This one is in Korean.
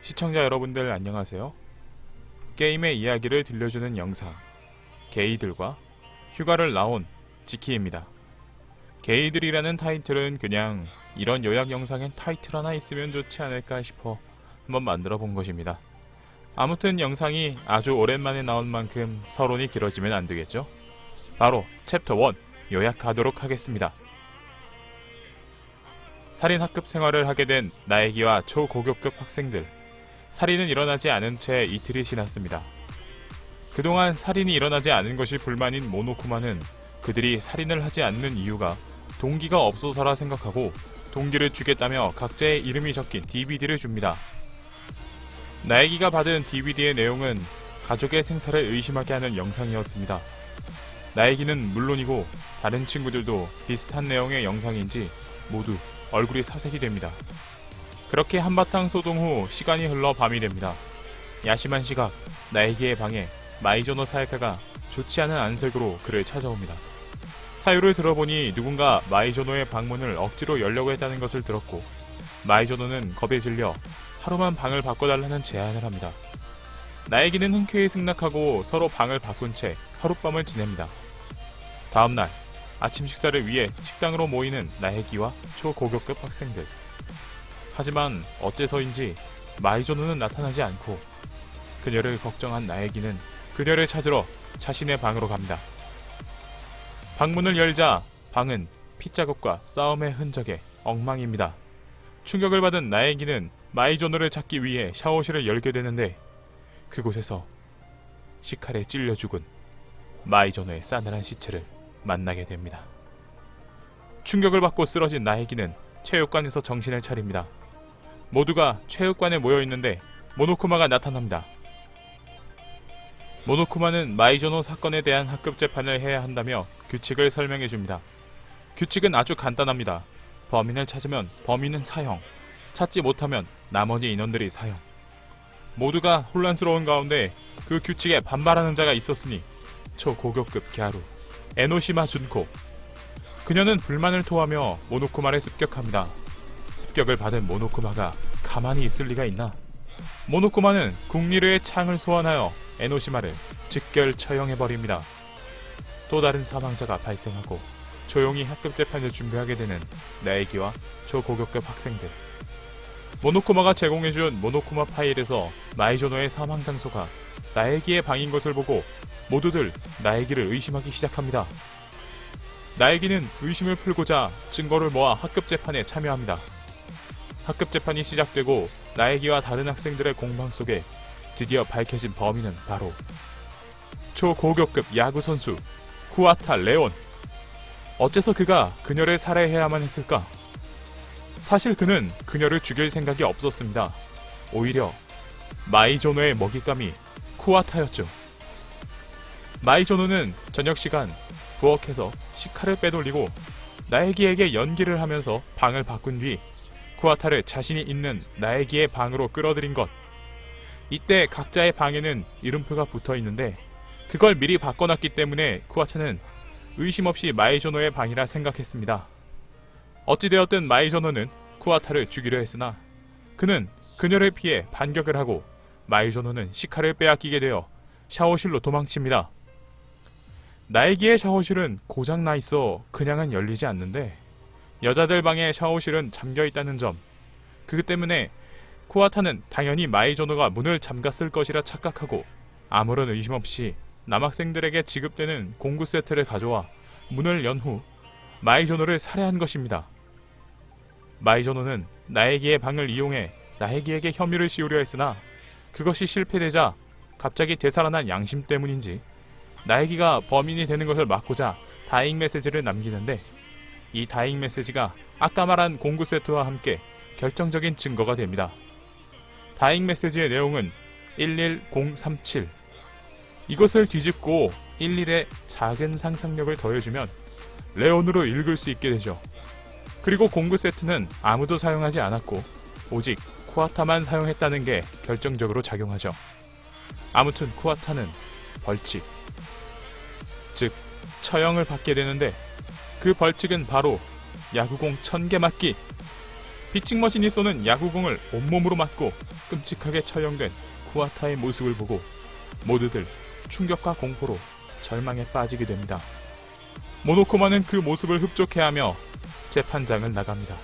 시청자 여러분들 안녕하세요. 게임의 이야기를 들려주는 영상 게이들과 휴가를 나온 지키입니다. 게이들이라는 타이틀은 그냥 이런 요약 영상엔 타이틀 하나 있으면 좋지 않을까 싶어 한번 만들어 본 것입니다. 아무튼 영상이 아주 오랜만에 나온 만큼 서론이 길어지면 안 되겠죠? 바로 챕터 1 요약하도록 하겠습니다. 살인 학급 생활을 하게 된 나에기와 초고교급 학생들. 살인은 일어나지 않은 채 이틀이 지났습니다. 그동안 살인이 일어나지 않은 것이 불만인 모노쿠마는 그들이 살인을 하지 않는 이유가 동기가 없어서라 생각하고 동기를 주겠다며 각자의 이름이 적힌 DVD를 줍니다. 나에기가 받은 DVD의 내용은 가족의 생사를 의심하게 하는 영상이었습니다. 나에기는 물론이고 다른 친구들도 비슷한 내용의 영상인지 모두 얼굴이 사색이 됩니다. 그렇게 한바탕 소동 후 시간이 흘러 밤이 됩니다. 야심한 시각, 나에게의 방에 마이조노 사야카가 좋지 않은 안색으로 그를 찾아옵니다. 사유를 들어보니 누군가 마이조노의 방문을 억지로 열려고 했다는 것을 들었고 마이조노는 겁에 질려 하루만 방을 바꿔달라는 제안을 합니다. 나에게는 흔쾌히 승낙하고 서로 방을 바꾼 채 하룻밤을 지냅니다. 다음날 아침 식사를 위해 식당으로 모이는 나혜기와 초고교급 학생들. 하지만 어째서인지 마이조노는 나타나지 않고 그녀를 걱정한 나혜기는 그녀를 찾으러 자신의 방으로 갑니다. 방문을 열자 방은 핏자국과 싸움의 흔적에 엉망입니다. 충격을 받은 나혜기는 마이조노를 찾기 위해 샤워실을 열게 되는데 그곳에서 시칼에 찔려 죽은 마이조노의 싸늘한 시체를 만나게 됩니다. 충격을 받고 쓰러진 나혜기는 체육관에서 정신을 차립니다. 모두가 체육관에 모여 있는데 모노쿠마가 나타납니다. 모노쿠마는 마이조노 사건에 대한 학급 재판을 해야 한다며 규칙을 설명해 줍니다. 규칙은 아주 간단합니다. 범인을 찾으면 범인은 사형, 찾지 못하면 나머지 인원들이 사형. 모두가 혼란스러운 가운데 그 규칙에 반발하는 자가 있었으니 초고교급 갸루 에노시마 준코. 그녀는 불만을 토하며 모노쿠마를 습격합니다. 습격을 받은 모노쿠마가 가만히 있을 리가 있나? 모노쿠마는 국리르의 창을 소환하여 에노시마를 직결 처형해버립니다. 또 다른 사망자가 발생하고 조용히 학급 재판을 준비하게 되는 나에기와 초고교급 학생들. 모노쿠마가 제공해준 모노쿠마 파일에서 마이조노의 사망 장소가 나에기의 방인 것을 보고 모두들 나에기를 의심하기 시작합니다. 나에기는 의심을 풀고자 증거를 모아 학급 재판에 참여합니다. 학급 재판이 시작되고 나에기와 다른 학생들의 공방 속에 드디어 밝혀진 범인은 바로 초고교급 야구 선수 쿠아타 레온. 어째서 그가 그녀를 살해해야만 했을까? 사실 그는 그녀를 죽일 생각이 없었습니다. 오히려 마이조노의 먹잇감이 쿠아타였죠. 마이조노는 저녁 시간 부엌에서 시카를 빼돌리고 나에기에게 연기를 하면서 방을 바꾼 뒤 쿠아타를 자신이 있는 나에기의 방으로 끌어들인 것. 이때 각자의 방에는 이름표가 붙어 있는데 그걸 미리 바꿔놨기 때문에 쿠아타는 의심 없이 마이조노의 방이라 생각했습니다. 어찌되었든 마이조노는 쿠아타를 죽이려 했으나 그는 그녀를 피해 반격을 하고 마이조노는 시카를 빼앗기게 되어 샤워실로 도망칩니다. 나에게의 샤워실은 고장 나 있어 그냥은 열리지 않는데 여자들 방의 샤워실은 잠겨 있다는 점. 그 때문에 쿠아타는 당연히 마이조노가 문을 잠갔을 것이라 착각하고 아무런 의심 없이 남학생들에게 지급되는 공구 세트를 가져와 문을 연 후 마이조노를 살해한 것입니다. 마이조노는 나에게의 방을 이용해 나에게에게 혐의를 씌우려 했으나 그것이 실패되자 갑자기 되살아난 양심 때문인지 나에기가 범인이 되는 것을 막고자 다잉 메시지를 남기는데 이 다잉 메시지가 아까 말한 공구 세트와 함께 결정적인 증거가 됩니다. 다잉 메시지의 내용은 11037 이것을 뒤집고 11에 작은 상상력을 더해주면 레온으로 읽을 수 있게 되죠. 그리고 공구 세트는 아무도 사용하지 않았고 오직 쿠아타만 사용했다는 게 결정적으로 작용하죠. 아무튼 쿠아타는 벌칙, 즉 처형을 받게 되는데 그 벌칙은 바로 야구공 1000개 맞기. 피칭 머신이 쏘는 야구공을 온몸으로 맞고 끔찍하게 처형된 쿠아타의 모습을 보고 모두들 충격과 공포로 절망에 빠지게 됩니다. 모노코마는 그 모습을 흡족해하며 재판장을 나갑니다.